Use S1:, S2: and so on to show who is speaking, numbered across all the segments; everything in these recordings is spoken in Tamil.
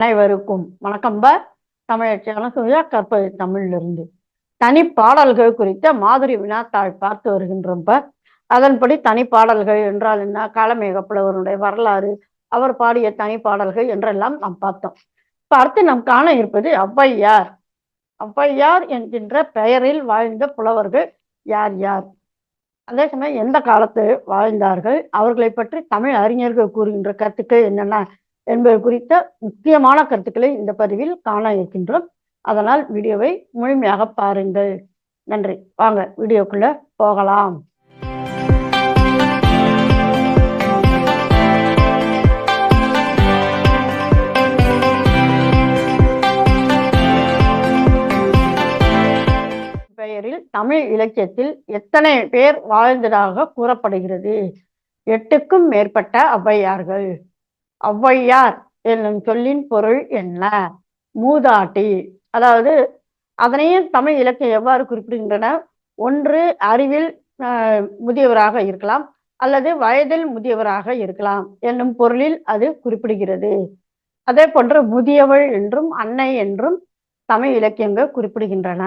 S1: அனைவருக்கும் வணக்கம். ப தமிழச்சியான சுயா கற்பது தமிழிலிருந்து. தனி பாடல்கள் குறித்த மாதிரி வினாத்தாள் பார்த்து வருகின்றோம் ப. அதன்படி தனி பாடல்கள் என்றால் என்ன? காலமேக புலவருடைய வரலாறு அவர் பாடிய தனி பாடல்கள் என்றெல்லாம் நாம் பார்த்தோம். இப்ப அடுத்து நாம் காண இருப்பது ஔவையார். ஔவையார் என்கின்ற பெயரில் வாழ்ந்த புலவர்கள் யார் யார்? அதே சமயம் எந்த காலத்து வாழ்ந்தார்கள்? அவர்களை பற்றி தமிழ் அறிஞர்கள் கூறுகின்ற கருத்துக்கள் என்னென்ன? என்பது குறித்த முக்கியமான கருத்துக்களை இந்த பதிவில் காண இருக்கின்றோம். அதனால் வீடியோவை முழுமையாக பாருங்கள். நன்றி. வாங்க வீடியோக்குள்ள போகலாம். பெயரில் தமிழ் இலக்கியத்தில் எத்தனை பேர் வாழ்ந்ததாக கூறப்படுகிறது? எட்டுக்கும் மேற்பட்ட ஔவையார்கள். ஔவையார் என்னும் சொல்லின் பொருள் என்ன? மூதாட்டி. அதாவது அதனையும் தமிழ் இலக்கியம் எவ்வாறு குறிப்பிடுகின்றன? ஒன்று அறிவில் முதியவராக இருக்கலாம். அல்லது வயதில் முதியவராக இருக்கலாம் என்னும் பொருளில் அது குறிப்பிடுகிறது. அதே போன்று முதியவள் என்றும் அன்னை என்றும் தமிழ் இலக்கியங்கள் குறிப்பிடுகின்றன.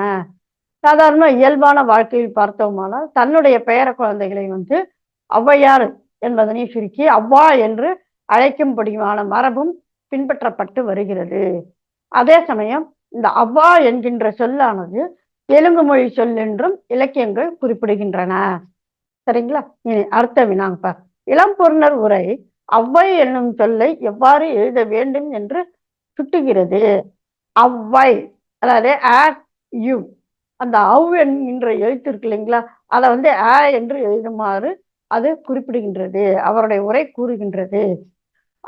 S1: சாதாரண இயல்பான வாழ்க்கையில் பார்த்தோமானால் தன்னுடைய பேர குழந்தைகளை வந்து ஔவையார் என்பதனை சுருக்கி அவ்வா என்று அழைக்கும்படியான மரபும் பின்பற்றப்பட்டு வருகிறது. அதே சமயம் இந்த அவ்வா என்கின்ற சொல்லானது தெலுங்கு மொழி சொல் என்றும் இலக்கியங்கள் குறிப்பிடுகின்றன. சரிங்களா? இனி அர்த்த வினாங்க இளம்பொருணர் உரை அவ்வை என்னும் சொல்லை எவ்வாறு எழுத வேண்டும் என்று சுட்டுகிறது. அவ்வை அதாவது ஆ யூ. அந்த அவ் என்கின்ற எழுத்து இருக்கு இல்லைங்களா? அதை வந்து ஆ என்று எழுதுமாறு அது குறிப்பிடுகின்றது. அவருடைய உரை கூறுகின்றது.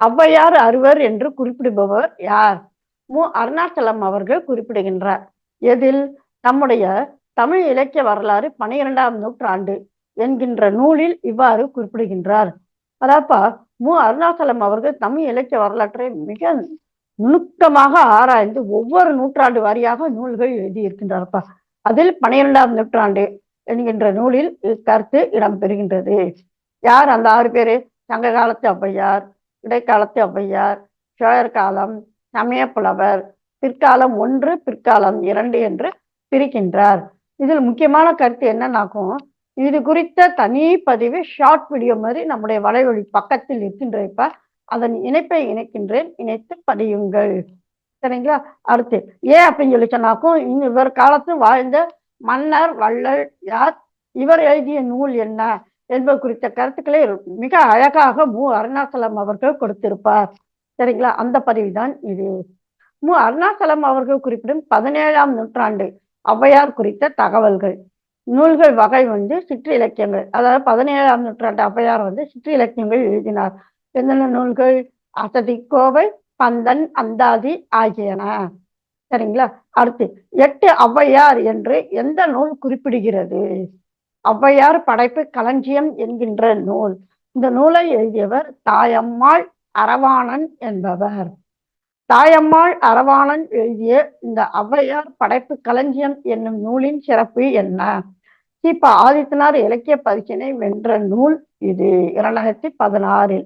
S1: ஔவையார் அறுவர் என்று குறிப்பிடுபவர் யார்? மு. அருணாச்சலம் அவர்கள் குறிப்பிடுகின்றார். எதில்? நம்முடைய தமிழ் இலக்கிய வரலாறு பனிரெண்டாம் நூற்றாண்டு என்கின்ற நூலில் இவ்வாறு குறிப்பிடுகின்றார். அதாப்பா மு. அருணாச்சலம் அவர்கள் தமிழ் இலக்கிய வரலாற்றை மிக நுணுக்கமாக ஆராய்ந்து ஒவ்வொரு நூற்றாண்டு வாரியாக நூல்கள் எழுதியிருக்கின்றார்ப்பா. அதில் பனிரெண்டாம் நூற்றாண்டு என்கின்ற நூலில் இக்கருத்து இடம்பெறுகின்றது. யார் அந்த ஆறு பேரு? சங்க காலத்து ஔவையார் இடைக்காலத்து ஔவையார் சோழர் காலம் சமய புலவர் பிற்காலம் ஒன்று பிற்காலம் இரண்டு என்று பிரிக்கின்றார். இதில் முக்கியமான கருத்து என்னன்னாக்கும் இது குறித்த தனி பதிவு ஷார்ட் வீடியோ மாதிரி நம்முடைய வலைவழி பக்கத்தில் இருக்கின்ற இப்ப அதன் இணைப்பை இணைக்கின்றேன். இணைத்து பதியுங்கள் சரிங்களா? அடுத்து ஏன் அப்படின்னு சொல்லி சொன்னாக்கும் இங்க இவர் காலத்து வாழ்ந்த மன்னர் வள்ளல் யார்? இவர் எழுதிய நூல் என்ன? என்பது குறித்த கருத்துக்களை மிக அழகாக மு. அருணாசலம் அவர்கள் கொடுத்திருப்பார். சரிங்களா? அந்த பதிவு தான் இது. மு. அருணாசலம் அவர்கள் குறிப்பிடும் பதினேழாம் நூற்றாண்டு ஔவையார் குறித்த தகவல்கள். நூல்கள் வகை வந்து சிற்றிலக்கியங்கள் அதாவது பதினேழாம் நூற்றாண்டு ஔவையார் வந்து சிற்றிலக்கியங்கள் எழுதினார். என்னென்ன நூல்கள்? அசதி கோவை பந்தன் அந்தாதி ஆகியன. சரிங்களா? அடுத்து எட்டு ஔவையார் என்று எந்த நூல் குறிப்பிடுகிறது? ஔவையார் படைப்பு களஞ்சியம் என்கின்ற நூல். இந்த நூலை எழுதியவர் தாயம்மாள் அரவாணன் என்பவர். தாயம்மாள் அரவாணன் எழுதிய இந்த ஔவையார் படைப்பு களஞ்சியம் என்னும் நூலின் சிறப்பு என்ன? சீபா ஆதித்தனார் இலக்கிய பரிசினை வென்ற நூல் இது. இரண்டாயிரத்தி பதினாறில்.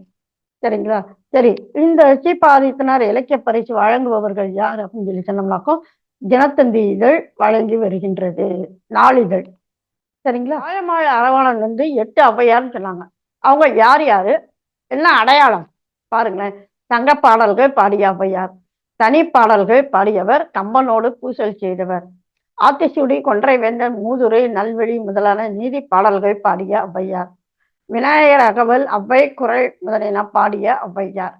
S1: சரிங்களா? சரி இந்த சீப்ப ஆதித்தனார் இலக்கிய பரிசு வழங்குபவர்கள் யார் அப்படின்னு சொல்லி சொன்னோம்னாக்கோ தினத்தந்தி இதழ் வழங்கி வருகின்றது. நாளிதழ். சரிங்களா? ஆயமாள் அரவாணன் வந்து எட்டு ஔவையார்னு சொன்னாங்க. அவங்க யார் யார்? என்ன அடையாளம். பாருங்களேன். சங்க பாடல்கள் பாடிய ஔவையார். தனி பாடல்கள் பாடியவர் கம்பனோடு பூசல் செய்தவர். ஆத்திசூடி கொன்றை வேந்தன் மூதுரை நல்வெளி முதலான நீதி பாடல்கள் பாடிய ஔவையார். விநாயகர் அகவல் அவ்வை குரல் முதலின பாடிய ஔவையார்.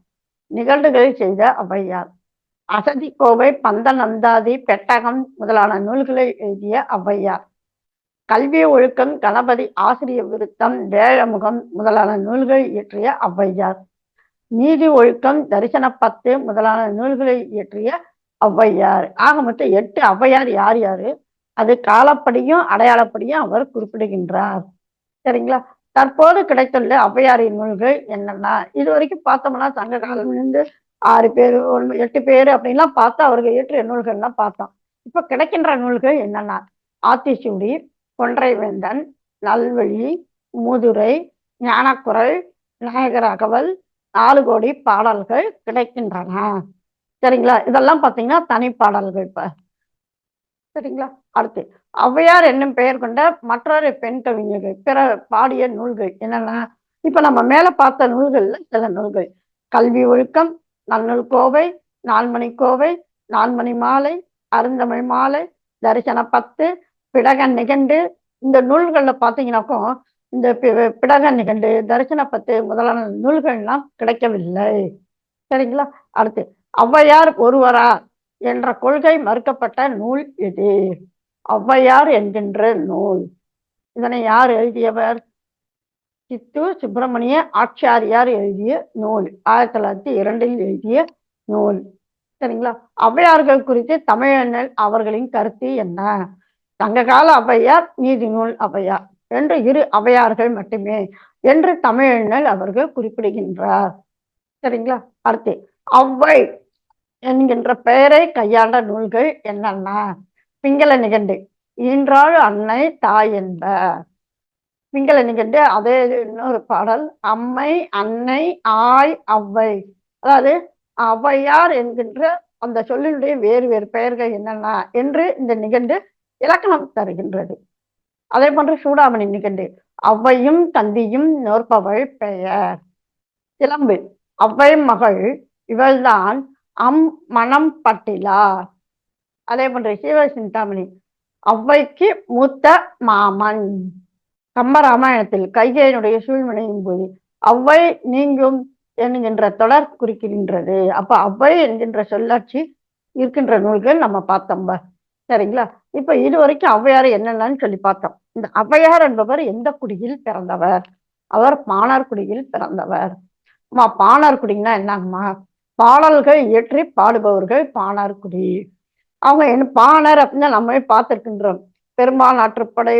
S1: நிகழ்வுகள் செய்த ஔவையார். அசதி கோவை பந்தன் அந்தாதி பெட்டகம் முதலான நூல்களை எழுதிய ஔவையார். கல்வி ஒழுக்கம் கணபதி ஆசிரிய விருத்தம் வேழமுகம் முதலான நூல்களை இயற்றிய ஔவையார். நீதி ஒழுக்கம் தரிசன பத்து முதலான நூல்களை இயற்றிய ஔவையார். ஆக மொத்தம் எட்டு ஔவையார் யார் யாரு? அது காலப்படியும் அடையாளப்படியும் அவர் குறிப்பிடுகின்றார். சரிங்களா? தற்போது கிடைத்துள்ள ஔவையாரின் நூல்கள் என்னென்ன இது வரைக்கும் பார்த்தோம்னா சங்க காலம்லேருந்து ஆறு பேர் ஒன்று எட்டு பேர் அப்படின்லாம் பார்த்தா அவர்கள் இயற்றிய நூல்கள்லாம் பார்த்தோம். இப்போ கிடைக்கின்ற நூல்கள் என்னென்ன ஆத்திசூடி கொன்றைவேந்தன் நல்வழி மூதுரை ஞானக்குரல் விநாயகர் அகவல் நாலு கோடி பாடல்கள் கிடைக்கின்றன. சரிங்களா? இதெல்லாம் பார்த்தீங்கன்னா தனிப்பாடல்கள் இப்ப. சரிங்களா? அடுத்து ஔவையார் என்னும் பெயர் கொண்ட மற்றொரு பெண் கவிஞர்கள் பிற பாடிய நூல்கள் என்னென்ன? இப்ப நம்ம மேல பார்த்த நூல்கள்ல சில நூல்கள். கல்வி ஒழுக்கம் நன்னூல் கோவை நான்மணி கோவை நான்மணி மாலை அருந்தமிழ் மாலை தரிசன பத்து பிடக நிகண்டு இந்த நூல்களில் பார்த்தீங்கன்னாக்கும் இந்த பி- பிடக நிகண்டு தரிசன பத்து முதலான நூல்கள்லாம் கிடைக்கவில்லை. சரிங்களா? அடுத்து ஔவையார் ஒருவரா என்ற கொள்கை மறுக்கப்பட்ட நூல் எது? ஔவையார் என்கின்ற நூல். இதனை யார் எழுதியவர்? சித்து சுப்பிரமணிய ஆச்சாரியார் எழுதிய நூல். ஆயிரத்தி தொள்ளாயிரத்தி இரண்டில் எழுதிய நூல். சரிங்களா? ஔவையார்கள் குறித்து தமிழனில் அவர்களின் கருத்து என்ன? சங்ககால ஔவையார் நீதி நூல் ஔவையார் என்று இரு அவையார்கள் மட்டுமே என்று தமிழண்ணல் அவர்கள் குறிப்பிடுகின்றார். சரிங்களா? அடுத்து ஔவை என்கின்ற பெயரை கையாண்ட நூல்கள் என்னென்ன? பிங்கள நிகண்டு ஈன்றாள் அன்னை தாய் என்ப. பிங்கள நிகண்டு அதே இன்னொரு பாடல் அம்மை அன்னை ஆய் அவ்வை. அதாவது ஔவையார் என்கின்ற அந்த சொல்லினுடைய வேறு வேறு பெயர்கள் என்னென்ன? என்று இந்த நிகண்டு இலக்கணம் தருகின்றது. அதே போன்று சூடாமணி நிகண்டு ஔவையும் தந்தியும் நோற்பவள் பெயர். சிலம்பு அவ்வை மகள் இவள்தான் அம் மனம் பட்டிலா அதே போன்று சிவசிந்தாமணி ஔவைக்கு மூத்த மாமன். கம்பராமாயணத்தில் கைகையினுடைய சூழ்நிலையின் போது ஔவை நீங்கும் என்கின்ற தொடர் குறிக்கின்றது. அப்ப அவ்வை என்கின்ற சொல்லாட்சி இருக்கின்ற நூல்கள் நம்ம பார்த்தோம்ப சரிங்களா? இப்ப இது வரைக்கும் ஔவையார் என்னென்னு சொல்லி பார்த்தோம். இந்த ஔவையார் என்பவர் எந்த குடியில் பிறந்தவர்? அவர் பாணர் குடியில் பிறந்தவர். அம்மா பாணர் குடின்னா என்னங்கம்மா? பாடல்கள் இயற்றி பாடுபவர்கள் பாணர் குடி. அவங்க என்ன பாணர் அப்படின்னு நம்மளே பார்த்துருக்கின்றோம். பெரும்பால் ஆற்றுப்படை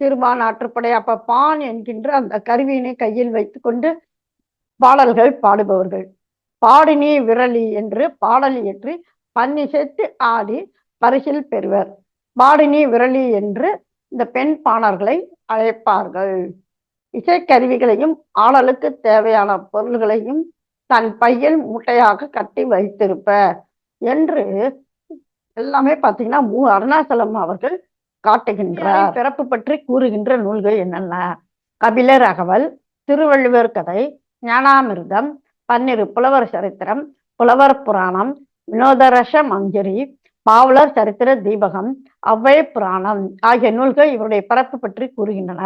S1: சிறுபான் ஆற்றுப்படை அப்ப பான் என்கின்ற அந்த கருவியினை கையில் வைத்துக்கொண்டு பாடல்கள் பாடுபவர்கள். பாடினி விரலி என்று பாடல் இயற்றி பன்னிசைத்து ஆடி பரிசில் பெறுவர். பாடினி விரலி என்று இந்த பெண் பாணர்களை அழைப்பார்கள். இசைக்கருவிகளையும் ஆடலுக்கு தேவையான பொருள்களையும் தன் பையில் மூட்டையாக கட்டி வைத்திருப்பர் என்று எல்லாமே பார்த்தீங்கன்னா மு. அருணாச்சலம் அவர்கள் காட்டுகின்றார். பிறப்பு பற்றி கூறுகின்ற நூல்கள் என்னென்ன? கபிலர் அகவல் திருவள்ளுவர் கதை ஞானாமிர்தம் பன்னிரு புலவர் சரித்திரம் புலவர் புராணம் வினோதரச மஞ்சரி பாவலர் சரித்திர தீபகம் ஔவை புராணம் ஆகிய நூல்கள் இவருடைய பிறப்பு பற்றி கூறுகின்றன.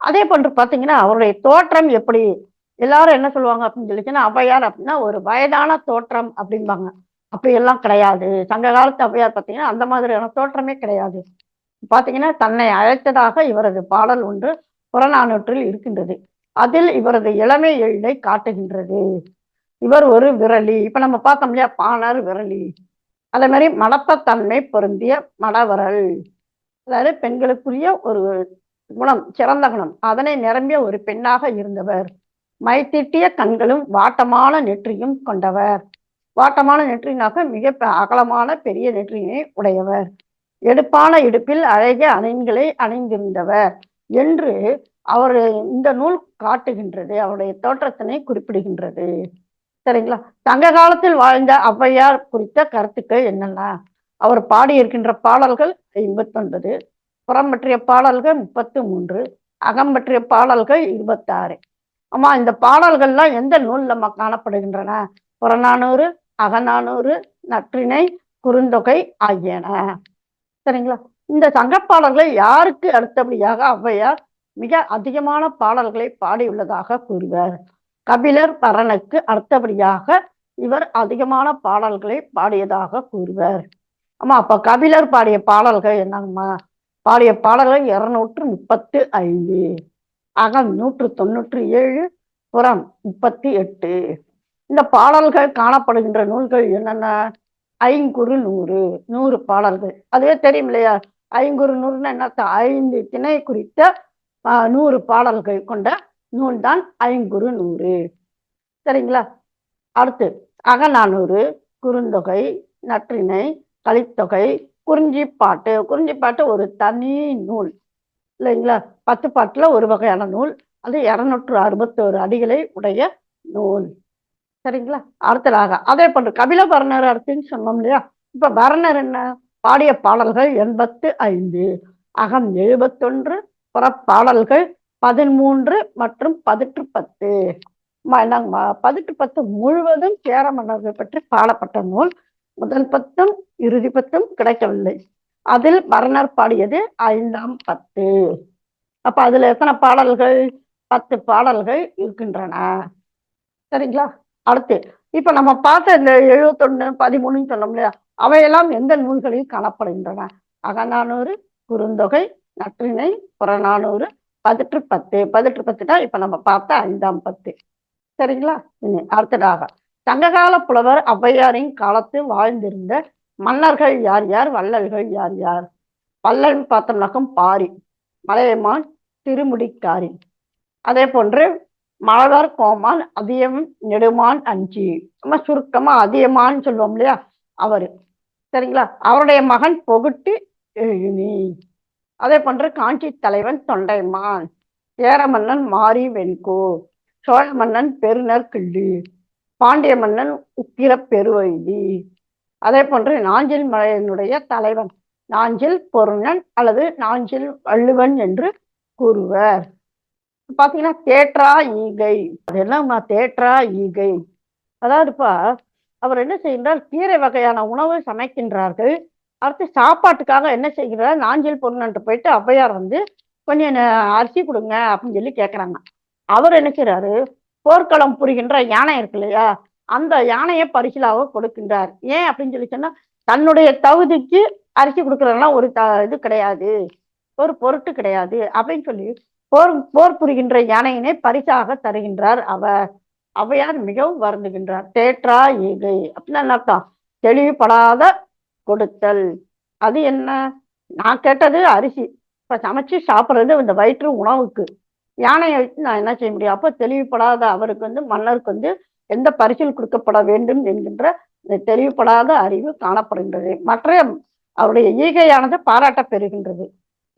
S1: அதே போன்று பார்த்தீங்கன்னா அவருடைய தோற்றம் எப்படி? எல்லாரும் என்ன சொல்லுவாங்க அப்படின்னு சொல்லிச்சுன்னா அவ்வையார் அப்படின்னா ஒரு வயதான தோற்றம் அப்படிம்பாங்க. அப்படியெல்லாம் கிடையாது. சங்க காலத்து ஔவையார் பார்த்தீங்கன்னா அந்த மாதிரியான தோற்றமே கிடையாது. பார்த்தீங்கன்னா தன்னை அழைத்ததாக இவரது பாடல் ஒன்று புறநானூற்றில் இருக்கின்றது. அதில் இவரது இளமை எழிலை காட்டுகின்றது. இவர் ஒரு விரலி. இப்ப நம்ம பார்த்தோம் இல்லையா பாணர் விரலி. அதே மாதிரி மடப்பத்தன்மை பொருந்திய மடவரல் அதாவது பெண்களுக்குரிய ஒரு குணம் சிறந்த குணம். அதனை நிரம்பிய ஒரு பெண்ணாக இருந்தவர். மைத்திட்டிய கண்களும் வாட்டமான நெற்றியும் கொண்டவர். வாட்டமான நெற்றினாக மிக அகலமான பெரிய நெற்றியினை உடையவர். எடுப்பான இடுப்பில் அழகிய அணின்களை அணிந்திருந்தவர் என்று அவர் இந்த நூல் காட்டுகின்றது அவருடைய தோற்றத்தினை குறிப்பிடுகின்றது. சரிங்களா? சங்க காலத்தில் வாழ்ந்த ஔவையார் குறித்த கருத்துக்கள் என்னென்ன? அவர் பாடியிருக்கின்ற பாடல்கள் ஐம்பத்தொன்பது புறம் பற்றிய பாடல்கள் முப்பத்து மூன்று அகம் பற்றிய பாடல்கள் இருபத்தாறு. ஆமா இந்த பாடல்கள்லாம் எந்த நூல் நம்ம காணப்படுகின்றன? புறநானூறு அகநானூறு நற்றிணை குறுந்தொகை ஆகியன. சரிங்களா? இந்த சங்கப்பாடல்களை யாருக்கு அடுத்தபடியாக ஔவையார் மிக அதிகமான பாடல்களை பாடியுள்ளதாக கூறுவார். கபிலர் பரனுக்கு அடுத்தபடியாக இவர் அதிகமான பாடல்களை பாடியதாக கூறுவர். ஆமா அப்ப கபிலர் பாடிய பாடல்கள் என்னங்கம்மா? பாடிய பாடல்கள் இருநூற்று முப்பத்து ஐந்து அகம் நூற்று தொண்ணூற்றி ஏழு புறம் முப்பத்தி எட்டு இந்த பாடல்கள் காணப்படுகின்ற நூல்கள் என்னென்ன? ஐங்குறு நூறு நூறு பாடல்கள். அதுவே தெரியும் இல்லையா? ஐங்குறு நூறுன்னு என்ன ஐந்து திணை குறித்த நூறு பாடல்கள் கொண்ட நூல் தான் ஐங்குறு நூறு. சரிங்களா? அடுத்து அகநானூறு குறுந்தொகை நற்றிணை கலித்தொகை குறிஞ்சிப்பாட்டு. குறிஞ்சிப்பாட்டு ஒரு தனி நூல். இல்லைங்களா? பத்து பாட்டில் ஒரு வகையான நூல். அது இரநூற்று அறுபத்தோரு அடிகளை உடைய நூல். சரிங்களா? அடுத்ததாக அதே போன்று கபில பரணர் அடுத்துன்னு சொன்னோம் இல்லையா? இப்போ பரணர் என்ன? பாடிய பாடல்கள் எண்பத்து ஐந்து அகம் எழுபத்தொன்று புறப்பாடல்கள் பதிமூன்று மற்றும் பதிற்று பத்து பதிட்டு பத்து முழுவதும் சேர மன்னர்கள் பற்றி பாடப்பட்ட நூல். முதல் பத்தும் இறுதி பத்தும் கிடைக்கவில்லை. அதில் மரணர் பாடியது ஐந்தாம் பத்து. அப்ப அதுல எத்தனை பாடல்கள்? பத்து பாடல்கள் இருக்கின்றன. சரிங்களா? அடுத்து இப்ப நம்ம பார்த்த இந்த எழுபத்தொன்னு பதிமூணுன்னு சொன்னோம் இல்லையா? அவையெல்லாம் எந்த நூல்களில் காணப்படுகின்றன? அகநானூறு குறுந்தொகை நற்றினை புறநானூறு பதிட்டு பத்து பதிட்டு பத்துனா இப்ப நம்ம பார்த்த ஐந்தாம் பத்து. சரிங்களா? இனி அடுத்ததாக. சங்ககால புலவர் ஔவையாரின் காலத்து வாழ்ந்திருந்த மன்னர்கள் யார் யார் வள்ளல்கள் யார் யார்? வள்ளல் பார்த்தோம்னாக்கும் பாரி மலையமான் திருமுடிக்காரி. அதே போன்று மலர் கோமான் அதியம் நெடுமான் அஞ்சி. நம்ம சுருக்கமா அதியமான்னு சொல்லுவோம் இல்லையா? அவரு. சரிங்களா? அவருடைய மகன் பொகுட்டு எழுனி அதே போன்று காஞ்சி தலைவன் தொண்டைமான் ஏர மன்னன் மாரி வெண்கோ சோழ மன்னன் பெருநர் கிள்ளி பாண்டிய மன்னன் உக்கிர பெருவைதி அதே போன்று நாஞ்சில் மலையனுடைய தலைவன் நாஞ்சில் பொருணன் அல்லது நாஞ்சில் வள்ளுவன் என்று கூறுவர். பாத்தீங்கன்னா தேற்றா ஈகை அதெல்லாம் தேற்றா ஈகை. அதாவதுப்பா அவர் என்ன செய்கின்றார்? கீரை வகையான உணவு சமைக்கின்றார்கள். அடுத்து சாப்பாட்டுக்காக என்ன செய்கிறார்? நாஞ்சில் பொண்ணுன்ட்டு போயிட்டு ஔவையார் வந்து கொஞ்சம் என்ன அரிசி கொடுங்க அப்படின்னு சொல்லி கேட்குறாங்க அவர் என்ன செய்றாரு? போர்க்களம் புரிகின்ற யானை இருக்கு இல்லையா? அந்த யானையை பரிசிலாக கொடுக்கின்றார். ஏன் அப்படின்னு சொல்லி சொன்னா தன்னுடைய தகுதிக்கு அரிசி கொடுக்கறதெல்லாம் ஒரு த இது கிடையாது. ஒரு பொருட்டு கிடையாது. அப்படின்னு சொல்லி போர் போர் புரிகின்ற யானையினை பரிசாக தருகின்றார் அவர் ஔவையார். மிகவும் வருந்துகின்றார். தேற்றா ஈகை அப்படின்னு என்ன அர்த்தம் தெளிவுபடாத கொடுத்தல். அது என்ன? நான் கேட்டது அரிசி. இப்ப சமைச்சு சாப்பிடுறது இந்த வயிற்று உணவுக்கு. யானையை வச்சு நான் என்ன செய்ய முடியும்? அப்போ தெளிவுபடாத அவருக்கு வந்து மன்னருக்கு வந்து எந்த பரிசில் கொடுக்கப்பட வேண்டும் என்கின்ற இந்த தெளிவுபடாத அறிவு காணப்படுகின்றது. மற்ற அவருடைய ஈகையானது பாராட்ட பெறுகின்றது.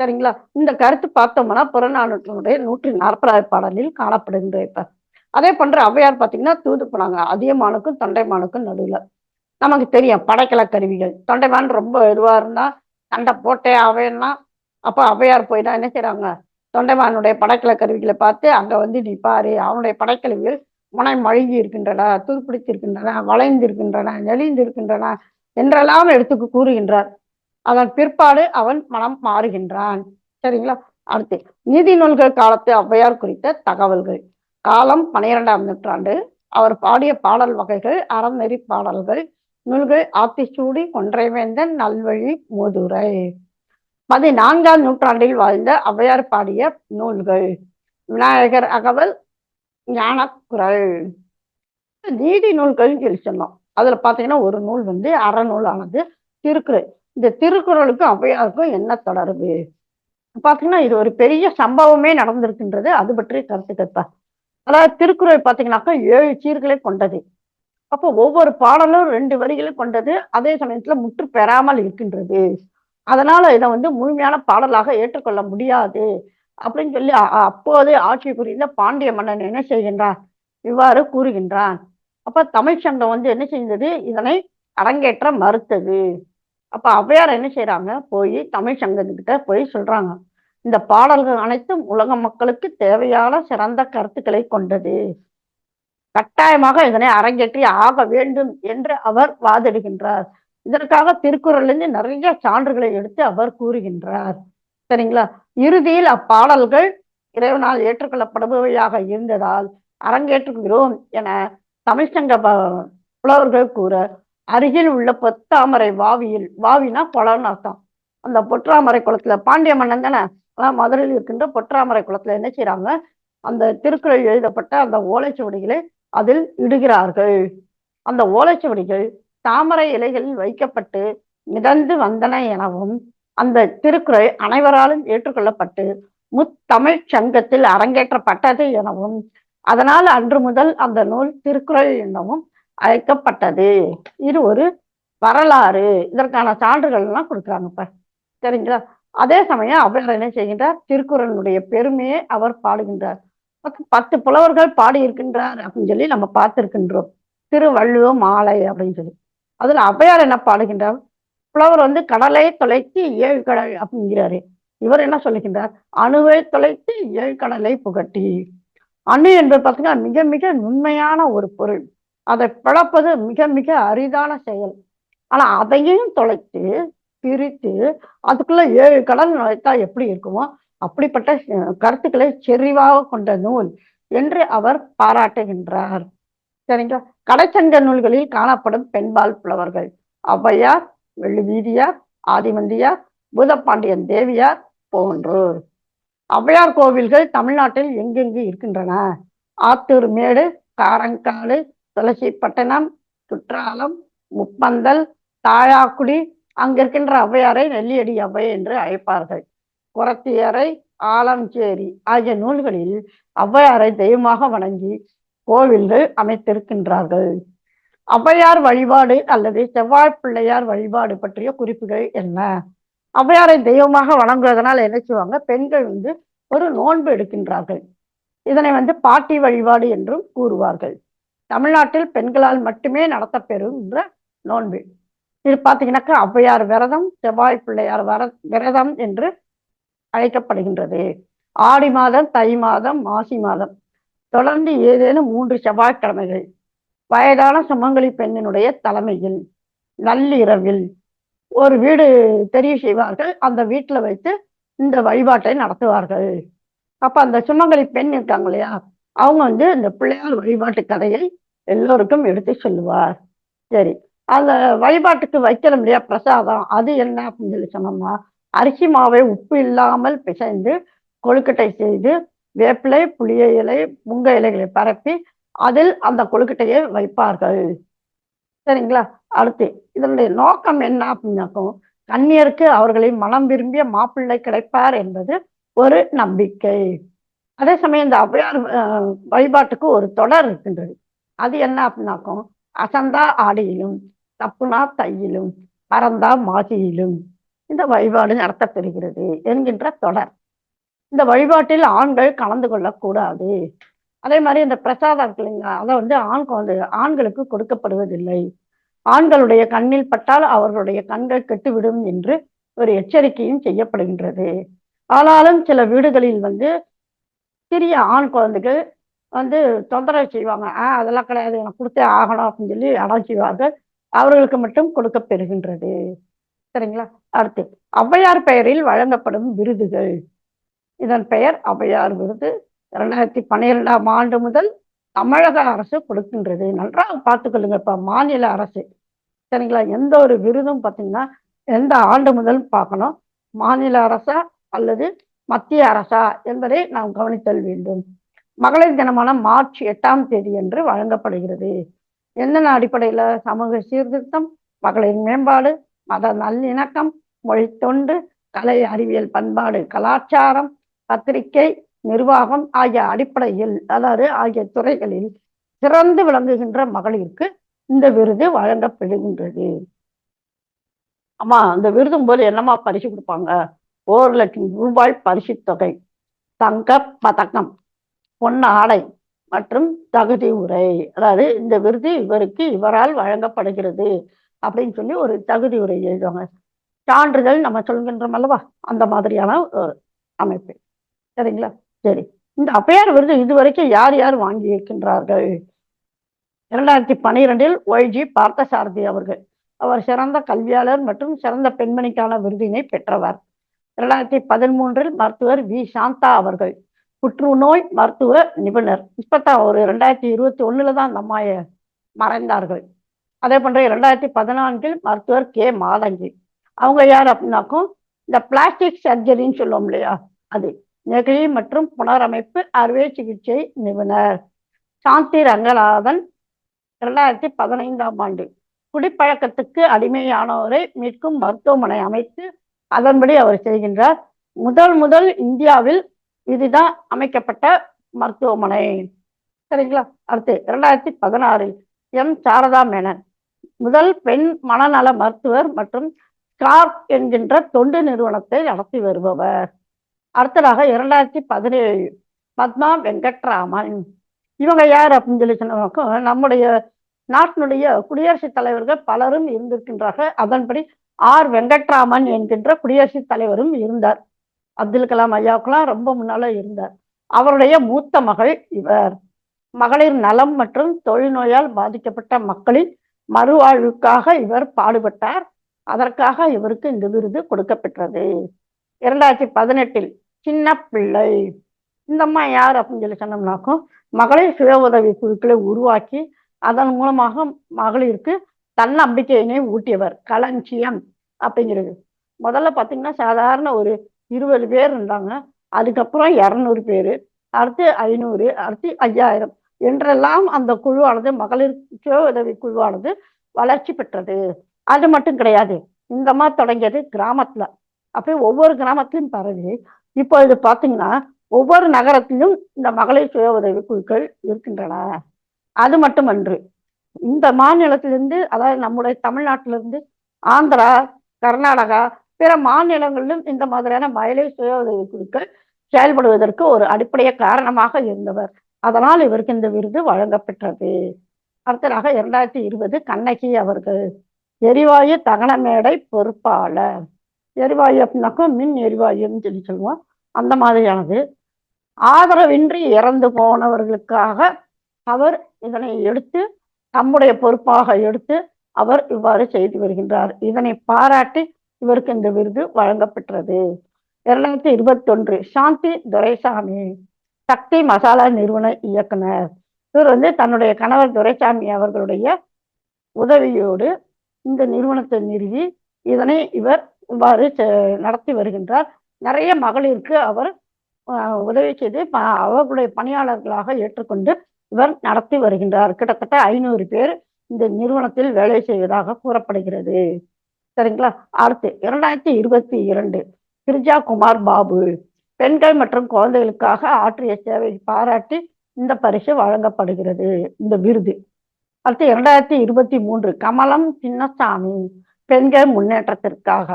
S1: சரிங்களா? இந்த கருத்து பார்த்தோம்னா புறநானூற்றினுடைய நூற்றி நாற்பதாவது பாடலில் காணப்படுகின்றது இப்ப. அதே போன்ற ஔவையார் பார்த்தீங்கன்னா தூது போனாங்க அதியமானுக்கும் தொண்டைமானுக்கும் நடுவில். நமக்கு தெரியும் படைக்கல கருவிகள் தொண்டைமான் ரொம்ப இதுவா இருந்தா சண்டை போட்டே அவையன்னா அப்போ ஔவையார் போய் தான் என்ன செய்றாங்க? தொண்டைமானுடைய படைக்கல கருவிகளை பார்த்து அங்க வந்து நீ பாரு அவனுடைய படைக்கருவிகள் முனை மழுகி இருக்கின்றன துருப்பிடித்து இருக்கின்றன வளைந்து இருக்கின்றன நெளிந்து இருக்கின்றன என்றெல்லாம் எடுத்து கூறுகின்றார். அதன் பிற்பாடு அவன் மனம் மாறுகின்றான். சரிங்களா? அடுத்து நீதி நூல்கள் காலத்து ஔவையார் குறித்த தகவல்கள். காலம் பனிரெண்டாம் நூற்றாண்டு. அவர் பாடிய பாடல் வகைகள் அறநெறி பாடல்கள் நூல்கள் ஆத்திச்சூடி கொன்றைவேந்தன் நல்வழி மூதுரை. பதினான்காம் நூற்றாண்டில் வாழ்ந்த அவையார் பாடிய நூல்கள் விநாயகர் அகவல் ஞானக்குரல். நீதி நூல்கள்னு சொல்லி சொன்னோம். அதுல பாத்தீங்கன்னா ஒரு நூல் வந்து அறநூலானது திருக்குறள். இந்த திருக்குறளுக்கும் அவையாருக்கும் என்ன தொடர்பு? பாத்தீங்கன்னா இது ஒரு பெரிய சம்பவமே நடந்திருக்கின்றது. அது பற்றி கருத்து கேட்பார் அதாவது திருக்குறள் பாத்தீங்கன்னாக்கா ஏழு சீர்களை கொண்டது. அப்போ ஒவ்வொரு பாடலும் ரெண்டு வரிகளை கொண்டது அதே சமயத்துல முற்று பெறாமல் இருக்கின்றது. அதனால இதை வந்து முழுமையான பாடலாக ஏற்றுக்கொள்ள முடியாது. அப்படின்னு சொல்லி அப்போதே ஆட்சி புரிந்த பாண்டிய மன்னன் என்ன செய்கின்றான்? இவ்வாறு கூறுகின்றான். அப்ப தமிழ் சங்கம் வந்து என்ன செய்தது? இதனை அரங்கேற்ற மறுத்தது. அப்ப அவ்வையார் என்ன செய்யறாங்க போய் தமிழ் சங்கத்துக்கிட்ட போய் சொல்றாங்க. இந்த பாடல்கள் அனைத்தும் உலக மக்களுக்கு தேவையான சிறந்த கருத்துக்களை கொண்டது. கட்டாயமாக இதனை அரங்கேற்றி ஆக வேண்டும் என்று அவர் வாதிடுகின்றார். இதற்காக திருக்குறளிலிருந்து நிறைய சான்றுகளை எடுத்து அவர் கூறுகின்றார். சரிங்களா? இறுதியில் அப்பாடல்கள் இறைவனால் ஏற்றுக்கொள்ளப்படுபவையாக இருந்ததால் அரங்கேற்றுகிறோம் என தமிழ்ச்சங்க புலவர்கள் கூற அருகில் உள்ள பொத்தாமரை வாவியில் வாவினா குளம்னு அர்த்தம். அந்த பொற்றாமரை குளத்துல பாண்டிய மன்னன் தானே? ஆனால் மதுரையில் இருக்கின்ற பொற்றாமரை குளத்துல என்ன செய்யறாங்க அந்த திருக்குறள் எழுதப்பட்ட அந்த ஓலைச்சுவடிகளை அதில் இடுகிறார்கள். அந்த ஓலைச்சுவடிகள் தாமரை இலைகளில் வைக்கப்பட்டு மிதந்து வந்தன எனவும் அந்த திருக்குறள் அனைவராலும் ஏற்றுக்கொள்ளப்பட்டு முத்தமிழ் சங்கத்தில் அரங்கேற்றப்பட்டது எனவும் அதனால் அன்று முதல் அந்த நூல் திருக்குறள் எனவும் அழைக்கப்பட்டது. இது ஒரு வரலாறு. இதற்கான சான்றுகள் எல்லாம் கொடுக்குறாங்க இப்ப சரிங்களா? அதே சமயம் அவர் என்ன செய்கின்றார்? திருக்குறளுடைய பெருமையை அவர் பாடுகின்றார். பத்து- பத்து புலவர்கள் பாடியிருக்கின்றார் அப்படின்னு சொல்லி நம்ம பார்த்திருக்கின்றோம். திருவள்ளுவ மாலை அப்படின்னு சொல்லி. அதுல அபையார் என்ன பாடுகின்றார்? புலவர் வந்து கடலை தொலைத்து ஏழு கடல் அப்படிங்கிறாரு. இவர் என்ன சொல்லுகின்றார்? அணுவை தொலைத்து ஏழு கடலை புகட்டி. அணு என்பது பார்த்தீங்கன்னா மிக மிக நுண்மையான ஒரு பொருள். அதை பிளப்பது மிக மிக அரிதான செயல். ஆனா அதையும் தொலைத்து பிரித்து அதுக்குள்ள ஏழு கடல் நுழைத்தா எப்படி இருக்குமோ அப்படிப்பட்ட கருத்துக்களை செறிவாக கொண்ட நூல் என்று அவர் பாராட்டுகின்றார். சரிங்களா? கடைச்சங்க நூல்களில் காணப்படும் பெண்பால் புலவர்கள் ஔவையார் வெள்ளுவீதியார் ஆதிமந்தியார் பூதப்பாண்டியன் தேவியார் போன்றோர். ஔவையார் கோவில்கள் தமிழ்நாட்டில் எங்கெங்கு இருக்கின்றன? ஆத்தூர் மேடு காரங்காடு துளசிப்பட்டினம் குற்றாலம் முப்பந்தல் தாயாக்குடி அங்க இருக்கின்ற ஔவையாரை நெல்லியடி ஔவை என்று அழைப்பார்கள். குரத்தியரை ஆலஞ்சேரி ஆகிய நூல்களில் ஔவையாரை தெய்வமாக வணங்கி கோவில்கள் அமைத்திருக்கின்றார்கள். ஔவையார் வழிபாடு அல்லது செவ்வாய் பிள்ளையார் வழிபாடு பற்றிய குறிப்புகள் என்ன? ஔவையாரை தெய்வமாக வணங்குவதனால் என்ன செய்வாங்க? பெண்கள் வந்து ஒரு நோன்பு எடுக்கின்றார்கள். இதனை வந்து பாட்டி வழிபாடு என்றும் கூறுவார்கள். தமிழ்நாட்டில் பெண்களால் மட்டுமே நடத்தப்பெறுகின்ற நோன்பு. இது பார்த்தீங்கன்னாக்கா ஔவையார் விரதம் செவ்வாய் பிள்ளையார் வர விரதம் என்று அழைக்கப்படுகின்றது. ஆடி மாதம் தை மாதம் மாசி மாதம். தொடர்ந்து ஏதேனும் மூன்று செவ்வாய்க்கிழமைகள். வயதான சுமங்கலி பெண்ணினுடைய தலைமையில் நள்ளிரவில் ஒரு வீடு தெரிவு செய்வார்கள். அந்த வீட்டில் வைத்து இந்த வழிபாட்டை நடத்துவார்கள். அப்ப அந்த சுமங்கலி பெண் இருக்காங்க இல்லையா? அவங்க வந்து இந்த பிள்ளையார் வழிபாட்டு கதையை எல்லோருக்கும் எடுத்து சொல்லுவார். சரி. அந்த வழிபாட்டுக்கு வைக்கிறோம் இல்லையா பிரசாதம்? அது என்ன அப்படின்னு சொல்லி சொன்னோம்னா அரிசி மாவை உப்பு இல்லாமல் பிசைந்து கொழுக்கட்டை செய்து வேப்பிலை புளிய இலை முங்க இலைகளை பரப்பி அதில் அந்த கொழுக்கட்டையை வைப்பார்கள். சரிங்களா? அடுத்து இதனுடைய நோக்கம் என்ன அப்படின்னாக்கும் கன்னியருக்கு அவர்களின் மனம் விரும்பிய மாப்பிள்ளை கிடைப்பார் என்பது ஒரு நம்பிக்கை. அதே சமயம் இந்த அவ்வையார் வழிபாட்டுக்கு ஒரு தொடர் இருக்கின்றது. அது என்ன அப்படின்னாக்கும் அசந்தா ஆடியிலும் தப்புனா தையிலும் பறந்தா மாசியிலும். இந்த வழிபாடு நடத்தப்பெறுகிறது என்கின்ற தொடர். இந்த வழிபாட்டில் ஆண்கள் கலந்து கொள்ளக்கூடாது. அதே மாதிரி இந்த பிரசாதம் அதை வந்து ஆண் குழந்தை ஆண்களுக்கு கொடுக்கப்படுவதில்லை. ஆண்களுடைய கண்ணில் பட்டால் அவர்களுடைய கண்கள் கெட்டுவிடும் என்று ஒரு எச்சரிக்கையும் செய்யப்படுகின்றது. ஆனாலும் சில வீடுகளில் வந்து சிறிய ஆண் குழந்தைகள் வந்து தொந்தரவு செய்வாங்க. ஆ அதெல்லாம் கிடையாது எனக்கு கொடுத்தே ஆகணும் அப்படின்னு சொல்லி அடம் செய்வார்கள். அவர்களுக்கு மட்டும் கொடுக்கப்பெறுகின்றது சரிங்களா? அடுத்து ஔவையார் பெயரில் வழங்கப்படும் விருதுகள். இதன் பெயர் ஔவையார் விருது. இரண்டாயிரத்தி பன்னிரெண்டாம் ஆண்டு முதல் தமிழக அரசு கொடுக்கின்றது. நன்றாக பார்த்துக்கொள்ளுங்க இப்போ மாநில அரசு. சரிங்களா? எந்த ஒரு விருதும் பார்த்தீங்கன்னா எந்த ஆண்டு முதல் பார்க்கணும்? மாநில அரசா அல்லது மத்திய அரசா என்பதை நாம் கவனித்தல் வேண்டும். மகளிர் தினமான மார்ச் எட்டாம் தேதி என்று வழங்கப்படுகிறது. என்னென்ன அடிப்படையில? சமூக சீர்திருத்தம் மகளிர் மேம்பாடு மத நல்லிணக்கம் மொழி தொண்டு கலை அறிவியல் பண்பாடு கலாச்சாரம் பத்திரிகை நிர்வாகம் ஆகிய அடிப்படையில் அதாவது ஆகிய துறைகளில் சிறந்து விளங்குகின்ற மகளிருக்கு இந்த விருது வழங்கப்படுகின்றது. ஆமா அந்த விருதும் போது என்னமா பரிசு கொடுப்பாங்க? ஒரு லட்சம் ரூபாய் பரிசு தொகை தங்க பதக்கம் பொன்னாடை மற்றும் தகுதி உரை. அதாவது இந்த விருது இவருக்கு இவரால் வழங்கப்படுகிறது. அப்படின்னு சொல்லி ஒரு தகுதி உரை எழுதுவாங்க. சான்றிதழ் நம்ம சொல்கின்றோம் அல்லவா? அந்த மாதிரியான ஒரு அமைப்பு. சரிங்களா? சரி. இந்த அப்பையார் விருது இதுவரைக்கும் யார் யார் வாங்கி இருக்கின்றார்கள்? இரண்டாயிரத்தி பனிரெண்டில் ஒய்ஜி பார்த்தசாரதி அவர்கள். அவர் சிறந்த கல்வியாளர் மற்றும் சிறந்த பெண்மணிக்கான விருதினை பெற்றவர். இரண்டாயிரத்தி பதிமூன்றில் மருத்துவர் வி. சாந்தா அவர்கள். புற்றுநோய் மருத்துவ நிபுணர். இப்பதான் ஒரு ரெண்டாயிரத்தி இருபத்தி ஒண்ணுல தான் அந்த அம்மாய மறைந்தார்கள். அதே போன்ற இரண்டாயிரத்தி பதினான்கில் மருத்துவர் கே. மாதங்கி. அவங்க யார் அப்படின்னாக்கும் இந்த பிளாஸ்டிக் சர்ஜரின்னு சொல்லுவோம் இல்லையா? அது நெகிழி மற்றும் புனரமைப்பு அறுவை சிகிச்சை நிபுணர் சாந்தி ரங்கநாதன் இரண்டாயிரத்தி பதினைந்தாம் ஆண்டு. குடிப்பழக்கத்துக்கு அடிமையானவரை மீட்கும் மருத்துவமனை அமைத்து அதன்படி அவர் செய்கின்றார். முதல் முதல் இந்தியாவில் இதுதான் அமைக்கப்பட்ட மருத்துவமனை. சரிங்களா? அடுத்து இரண்டாயிரத்தி பதினாறில் எம். சாரதா மேனன். முதல் பெண் மனநல மருத்துவர் மற்றும் ஸ்கார்ப் என்கின்ற தொண்டு நிறுவனத்தை நடத்தி வருபவர். அடுத்ததாக இரண்டாயிரத்தி பதினேழு பத்மா வெங்கட்ராமன். இவங்க யார் அப்படின்னு சொல்லி சொன்னாக்க நம்முடைய நாட்டினுடைய குடியரசுத் தலைவர்கள் பலரும் இருந்திருக்கின்றார்கள். அதன்படி ஆர் வெங்கட்ராமன் என்கின்ற குடியரசுத் தலைவரும் இருந்தார். அப்துல் கலாம் ஐயாவுக்கெல்லாம் ரொம்ப முன்னால இருந்தார். அவருடைய மூத்த மகள் இவர். மகளிர் நலம் மற்றும் தொழில்நோயால் பாதிக்கப்பட்ட மக்களின் மறுவாழ்வுக்காக இவர் பாடுபட்டார். அதற்காக இவருக்கு இந்த விருது கொடுக்கப்பெற்றது. இரண்டாயிரத்தி பதினெட்டில் சின்ன பிள்ளை. இந்த அம்மா யார் அப்படின்னு சொல்லி சொன்னோம்னாக்கும் மகளிர் சுய உதவி குழுக்களை உருவாக்கி அதன் மூலமாக மகளிருக்கு தன்னம்பிக்கையினை ஊட்டியவர். களஞ்சியம் அப்படிங்கிறது. முதல்ல பார்த்தீங்கன்னா சாதாரண ஒரு இருபது பேர் இருந்தாங்க. அதுக்கப்புறம் இரநூறு பேர் அடுத்து ஐநூறு அடுத்து ஐயாயிரம். என்றெல்லாம் அந்த குழுவானது மகளிர் சுய உதவி குழுவானது வளர்ச்சி பெற்றது. அது மட்டும் கிடையாது. இந்த மாதிரி தொடங்கியது கிராமத்துல. அப்படியே ஒவ்வொரு கிராமத்திலும் பரவி இப்போ இது பார்த்தீங்கன்னா ஒவ்வொரு நகரத்திலும் இந்த மகளிர் சுய உதவி குழுக்கள் இருக்கின்றன. அது மட்டுமன்று. இந்த மாநிலத்திலிருந்து அதாவது நம்முடைய தமிழ்நாட்டிலிருந்து ஆந்திரா கர்நாடகா பிற மாநிலங்களிலும் இந்த மாதிரியான மகளிர் சுய உதவி குழுக்கள் செயல்படுவதற்கு ஒரு அடிப்படைய காரணமாக இருந்தவர். அதனால் இவருக்கு இந்த விருது வழங்கப்பெற்றது. அடுத்ததாக இரண்டாயிரத்தி இருபது கண்ணகி அவர்கள் எரிவாயு தகன மேடை பொறுப்பாளர். எரிவாயு அப்படின்னாக்கும் மின் எரிவாயுன்னு சொல்லி சொல்லுவோம். அந்த மாதிரியானது. ஆதரவின்றி இறந்து போனவர்களுக்காக அவர் இதனை எடுத்து தம்முடைய பொறுப்பாக எடுத்து அவர் இவ்வாறு செய்து வருகின்றார். இதனை பாராட்டி இவருக்கு இந்த விருது வழங்கப்பெற்றது. இரண்டாயிரத்தி இருபத்தி ஒன்று சாந்தி துரைசாமி. சக்தி மசாலா நிறுவன இயக்குனர். இவர் வந்து தன்னுடைய கணவர் துரைசாமி அவர்களுடைய உதவியோடு இந்த நிறுவனத்தை நிறுவி இதனை இவர் இவ்வாறு நடத்தி வருகின்றார். நிறைய மகளிருக்கு அவர் உதவி செய்து அவர்களுடைய பணியாளர்களாக ஏற்றுக்கொண்டு இவர் நடத்தி வருகின்றார். கிட்டத்தட்ட ஐநூறு பேர் இந்த நிறுவனத்தில் வேலை செய்வதாக கூறப்படுகிறது. சரிங்களா? அடுத்து இரண்டாயிரத்தி இருபத்தி இரண்டு கிரிஜா குமார் பாபு. பெண்கள் மற்றும் குழந்தைகளுக்காக ஆற்றிய சேவை பாராட்டி இந்த பரிசு வழங்கப்படுகிறது. இந்த விருது. அடுத்து இரண்டாயிரத்தி இருபத்தி மூன்று கமலம் சின்னசாமி பெண்கள் முன்னேற்றத்திற்காக.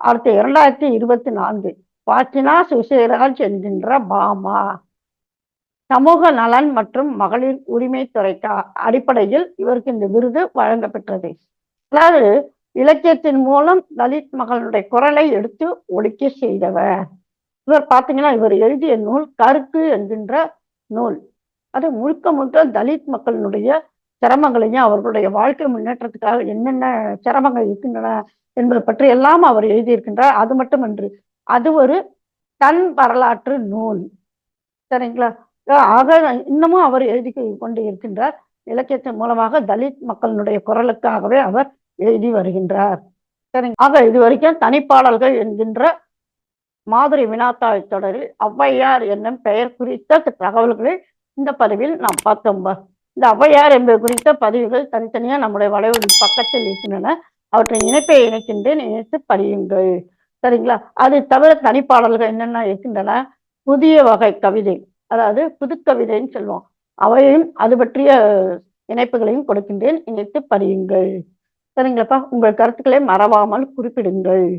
S1: அடுத்து இரண்டாயிரத்தி இருபத்தி நான்கு பாச்சினா சுசேராஜ் என்கின்ற பாமா. சமூக நலன் மற்றும் மகளிர் உரிமை துறைக்கா அடிப்படையில் இவருக்கு இந்த விருது வழங்கப்பெற்றது. அதாவது இலக்கியத்தின் மூலம் தலித் மகளுடைய குரலை எடுத்து ஒழிக்க செய்தவர். இவர் பார்த்தீங்கன்னா இவர் எழுதிய நூல் கருத்து என்கின்ற நூல். அது முழுக்க முழுக்க தலித் மக்களினுடைய சிரமங்களையும் அவர்களுடைய வாழ்க்கை முன்னேற்றத்துக்காக என்னென்ன சிரமங்கள் இருக்கின்றன என்பது பற்றி எல்லாம் அவர் எழுதியிருக்கின்றார். அது மட்டுமன்று அது ஒரு தன் வரலாற்று நூல். சரிங்களா? ஆக இன்னமும் அவர் எழுதி கொண்டு இருக்கின்றார். இலக்கியத்தின் மூலமாக தலித் மக்களினுடைய குரலுக்காகவே அவர் எழுதி வருகின்றார். சரிங்க. ஆக இது வரைக்கும் தனிப்பாடல்கள் என்கின்ற மாதிரி வினாத்தாள் தொடரில் ஔவையார் என்னும் பெயர் குறித்த தகவல்களை இந்த பதிவில் நாம் பார்த்தோம். இந்த ஔவையார் என்பது குறித்த பதிவுகள் தனித்தனியாக நம்முடைய வலைவலி பக்கத்தில் இருக்கின்றன. அவற்றை இணைப்பை இணைக்கின்றேன். இணைத்து படியுங்கள். சரிங்களா? அது தவிர தனிப்பாடல்கள் என்னென்ன இருக்கின்றன? புதிய வகை கவிதை அதாவது புதுக்கவிதைன்னு சொல்லுவோம். அவையும் அது பற்றிய இணைப்புகளையும் கொடுக்கின்றேன். இணைத்து படியுங்கள். சரிங்களாப்பா? உங்கள் கருத்துக்களை மறவாமல் குறிப்பிடுங்கள்.